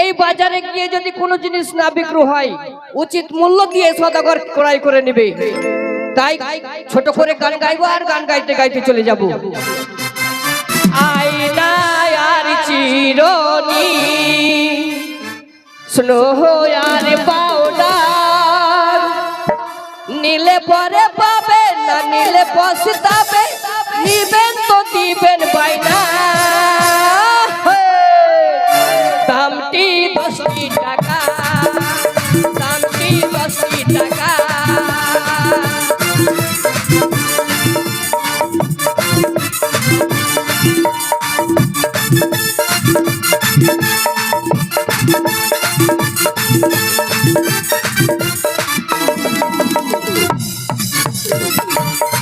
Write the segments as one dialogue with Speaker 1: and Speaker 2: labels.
Speaker 1: এই বাজারে গিয়ে যদি কোনো জিনিস না বিক্রি হয়, উচিত মূল্য দিয়ে সদাগর ক্রয় করে নেবে। তাই ছোট করে গান গাইবো আর গান গাইতে গাইতে চলে যাব। আয়নায় আর চিরনি আর নিলে পরে পাবে না নিলে পস্তাবে, নিবেন তো দিবেন বাইনা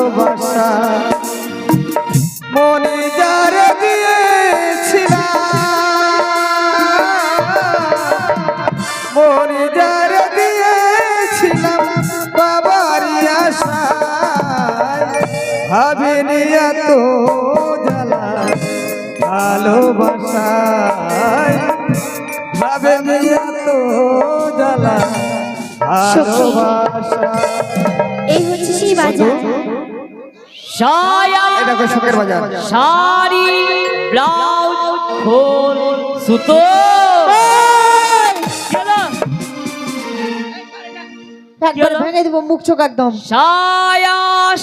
Speaker 2: ভালোবাসা। মনে যার দিয়েছিলাম। মনে যার দিয়েছিলাম বাবারি আশায়। ভাবিনি এত জ্বালা ভালোবাসায়। ভাবিনি এত জ্বালা ভালোবাসা।
Speaker 3: এই হচ্ছে সেই বাজার
Speaker 2: বাজার।
Speaker 1: শাড়ি ব্লাউজ খোল সুতো।
Speaker 4: একবার ভেঙে দিব মুখ চোখ একদম।
Speaker 1: সায়া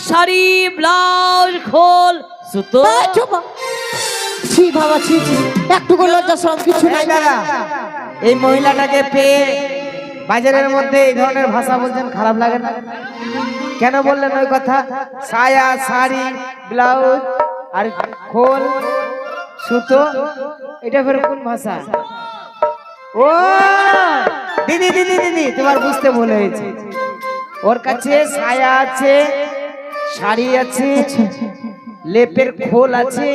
Speaker 1: শাড়ি ব্লাউজ খোল সুতো।
Speaker 4: ছি বাবা ছি ছি। একটুকু লজ্জা সব কিছু নাই।
Speaker 2: দাদা এই মহিলাটাকে পেয়ে বাজারের মধ্যে এই ধরনের ভাষা বলছেন খারাপ লাগে না। কেন বললেন ওই কথা? সায়া, শাড়ি, ব্লাউজ আর খোল, সুতো, এটা ফের কোন ভাষা? ও, দিদি দিদি দিদি, তোমার বুঝতে ভুল হয়েছে। ওর কাছে সায়া আছে, শাড়ি আছে, লেপের খোল আছে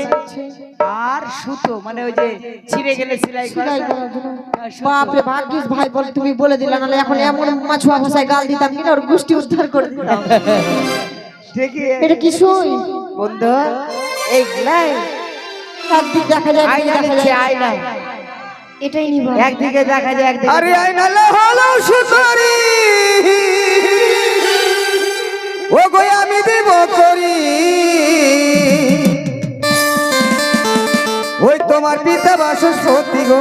Speaker 2: আর সুতো মানে ওই যে ছিঁড়ে গেলে সেলাই
Speaker 4: করার জন্য। বাপরে ভাগ্যিস ভাই বল তুমি বলে দিলা নাহলে এখন এমন মাছুয়া ভাষায় গাল দিতাম কিনা ওর গোষ্ঠী উদ্ধার করে দিতাম।
Speaker 2: ঠিকই
Speaker 4: এটা কি সই?
Speaker 2: বন্ধু এইগুলাই
Speaker 4: একদিক দেখা যায় একদিক
Speaker 2: আয়না
Speaker 4: দেখা
Speaker 2: আয়না।
Speaker 3: এটাই নিব।
Speaker 2: একদিকে দেখা যায় একদিকে আরে আয়না লে হলো সুতরি। ও গো আমি দেব করি তোমার পিতা বাসস্পতি গো।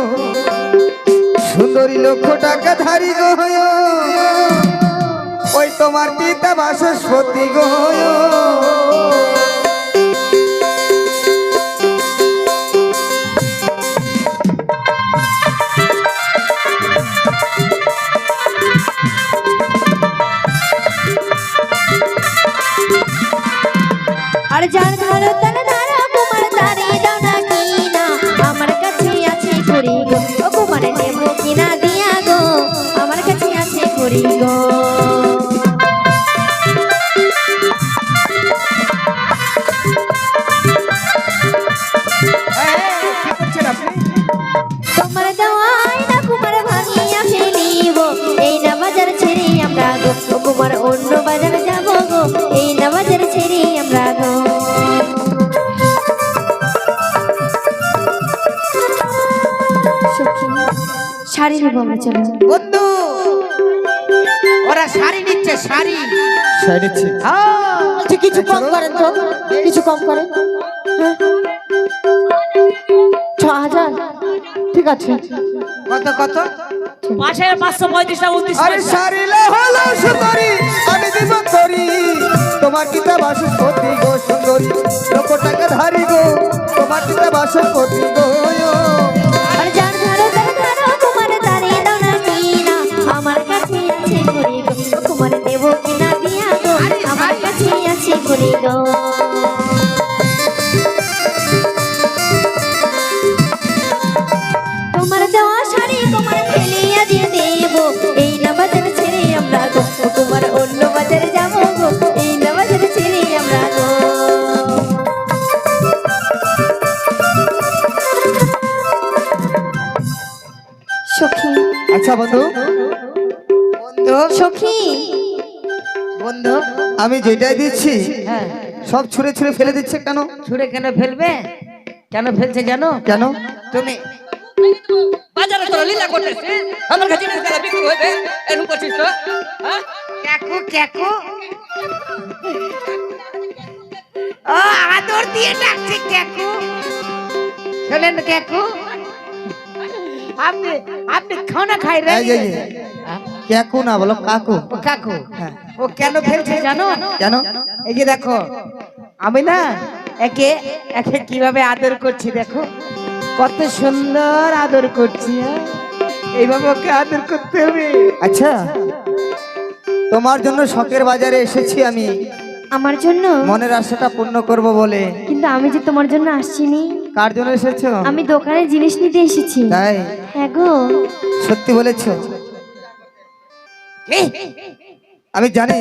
Speaker 2: সুন্দরী লক্ষ টাকা ধারি গো ওই তোমার পিতা বাসস্পতি গো
Speaker 3: শাড়ি আমরা চলো।
Speaker 2: বন্ধু ওরা শাড়ি নিচ্ছে শাড়ি।
Speaker 4: বলছি কিছু কম করেন তো কিছু কম করেন। হ্যাঁ? ছ হাজার। ঠিক আছে।
Speaker 2: কত কত?
Speaker 1: পাশের পাঁচশো পঁয়ত্রিশটা উনত্রিশ
Speaker 2: আরে শাড়িলে হলো সুন্দরী। আমি দিব করি তোমার কিতা বাসস্পতি গো সুন্দরী? লক্ষ টাকা ধারি গো। তোমার কিতা বাসস্পতি গো?
Speaker 3: তোমার দেওয়া শাড়ি এই না বাজারে ছেড়ে আমরা তোমার অন্য বাজারে যাব গো। এই না বাজারে ছেড়ে আমরা গো।
Speaker 5: আচ্ছা বন্ধু।
Speaker 3: সখী।
Speaker 5: বন্ধু
Speaker 2: আমি যেটাই দিচ্ছি
Speaker 5: হ্যাঁ।
Speaker 2: সব ছুঁড়ে ছুঁড়ে ফেলে দিচ্ছে কেন?
Speaker 5: ছুড়ে কেন ফেলবে? কেন ফেলছে জানো?
Speaker 2: কেন?
Speaker 5: তুমি
Speaker 1: বাজারে তোরা লীলা করতেছিস আমার কাছে জিনিস গেলে বিক্রি হইবে এরকম করছিস তো? হ্যাঁ?
Speaker 5: ক্যাকু ক্যাকু। ও আদর দিয়ে ডাকছে ক্যাকু। শোনেন ক্যাকু। আপনি আপনি খানা খাই রে
Speaker 2: না বলো কাকু।
Speaker 5: ও কাকু। ও কেন ফেলছে জানো?
Speaker 2: কেন?
Speaker 5: এই যে দেখো আমি না একে একে কীভাবে আদর করছি দেখো। কত সুন্দর আদর করছি হ্যাঁ? এইভাবে ওকে আদর করতে হবে।
Speaker 2: আচ্ছা তোমার জন্য শখের বাজারে এসেছি আমি।
Speaker 3: আমার জন্য?
Speaker 2: মনের আশাটা পূর্ণ করব বলে।
Speaker 3: কিন্তু আমি যে তোমার জন্য আসছিনি।
Speaker 2: কার জন্য এসেছ?
Speaker 3: আমি দোকানে জিনিস নিতে এসেছি।
Speaker 2: তাই?
Speaker 3: হ্যাঁ গো।
Speaker 2: সত্যি বলেছ? আমি জানি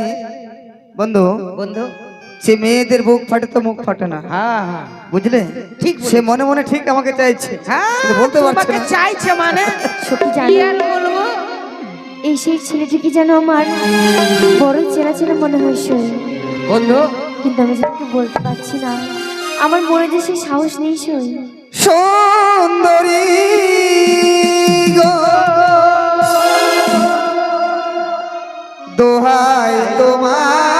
Speaker 2: বন্ধু।
Speaker 5: বন্ধু?
Speaker 2: সে মেয়েদের বুক ফাটে তো মুখ ফাটে না।
Speaker 5: হ্যাঁ হ্যাঁ।
Speaker 2: বুঝলে?
Speaker 5: ঠিক
Speaker 2: সে মনে মনে ঠিক আমাকে চাইছে।
Speaker 5: হ্যাঁ
Speaker 2: বলতে পারছে না।
Speaker 5: চাইছে মানে? কি
Speaker 3: জানো?
Speaker 5: আর বলব?
Speaker 3: এই সেই ছেলেটিকে যেন আমার বড় চেনা চেনা মনে হয়
Speaker 5: বন্ধু?
Speaker 3: কিন্তু আমি যাকে বলতে পারছি না। আমার মনে যে সেই সাহস নেই সই।
Speaker 2: সুন্দরী গো। দোহাই তোমার